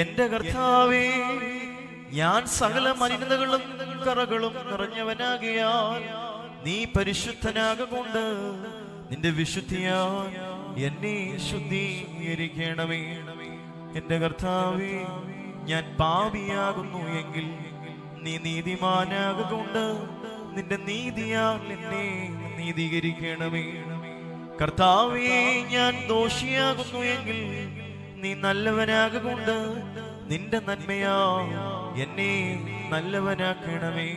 എന്റെ കർത്താവേ ഞാൻ സകല മലിനതകളും കറകളും നിറഞ്ഞവനാകിയാൽ നീ പരിശുദ്ധനാകൊണ്ട് നിന്റെ വിശുദ്ധിയാ എന്നെ ശുദ്ധീകരിക്കണമേ. എന്റെ കർത്താവേ ഞാൻ പാപിയാകുന്നു എങ്കിൽ നീ നീതിമാനാകൊണ്ട് നിന്റെ നീതിയാൽ എന്നെ നീതീകരിക്കണമേ. കർത്താവേ ഞാൻ ദോഷിയാകുന്നു എങ്കിൽ നീ നല്ലവനാകൊണ്ട് നിന്റെ നന്മയാ എന്നെ നല്ലവനാക്കണമേ.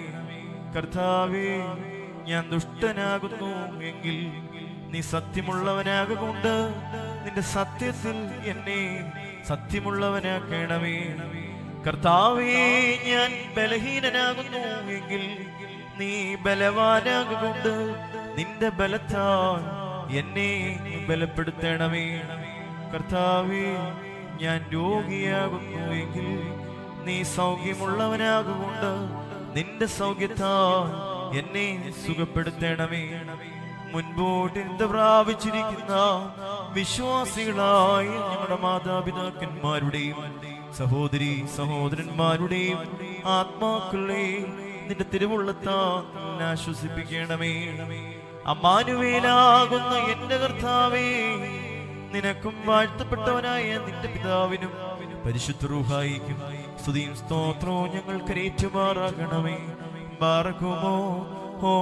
കർത്താവേ ഞാൻ ദുഷ്ടനാകുന്നു എങ്കിൽ നീ സത്യമുള്ളവനാകൊണ്ട് നിന്റെ സത്യത്തിൽ എന്നെ സത്യമുള്ളവനാക്കണമേ. കർത്താവേ ഞാൻ ബലഹീനനാകുന്നു എങ്കിൽ നീ ബലവാനാകൊണ്ട് നിന്റെ ബലത്താൽ എന്നെ ബലപ്പെടുത്തണമേ. കർത്താവേ ഞാൻ രോഗിയാകുന്നു എങ്കിൽ നീ സൗഖ്യമുള്ളവനാകുകൊണ്ട് നിന്റെ സൗഖ്യത്താൽ എന്നെ സുഖപ്പെടുത്തണമേ. മുൻപോട്ട് എന്ത് പ്രാപിച്ചിരിക്കുന്ന വിശ്വാസികളായ ഞങ്ങളുടെ മാതാപിതാക്കന്മാരുടെയും സഹോദരി സഹോദരന്മാരുടെയും ആത്മാക്കളെ നിന്റെ തിരുവുള്ളത്താ ആശ്വസിപ്പിക്കണമേ അമ്മാനുവേലാകുന്ന എന്റെ കർത്താവേ നിനക്കും വാഴ്ത്തപ്പെട്ടവനായ നിന്റെ പിതാവിനും പരിശുദ്ധ റൂഹായിക്കും സ്തുതിയും സ്തോത്രവും ഞങ്ങൾ കരേറ്റുമാറാകണമേ ബാറക്കുമോ ഓ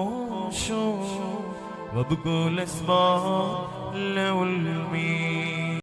വബുകുലസ്മാ ലൗൽമീ.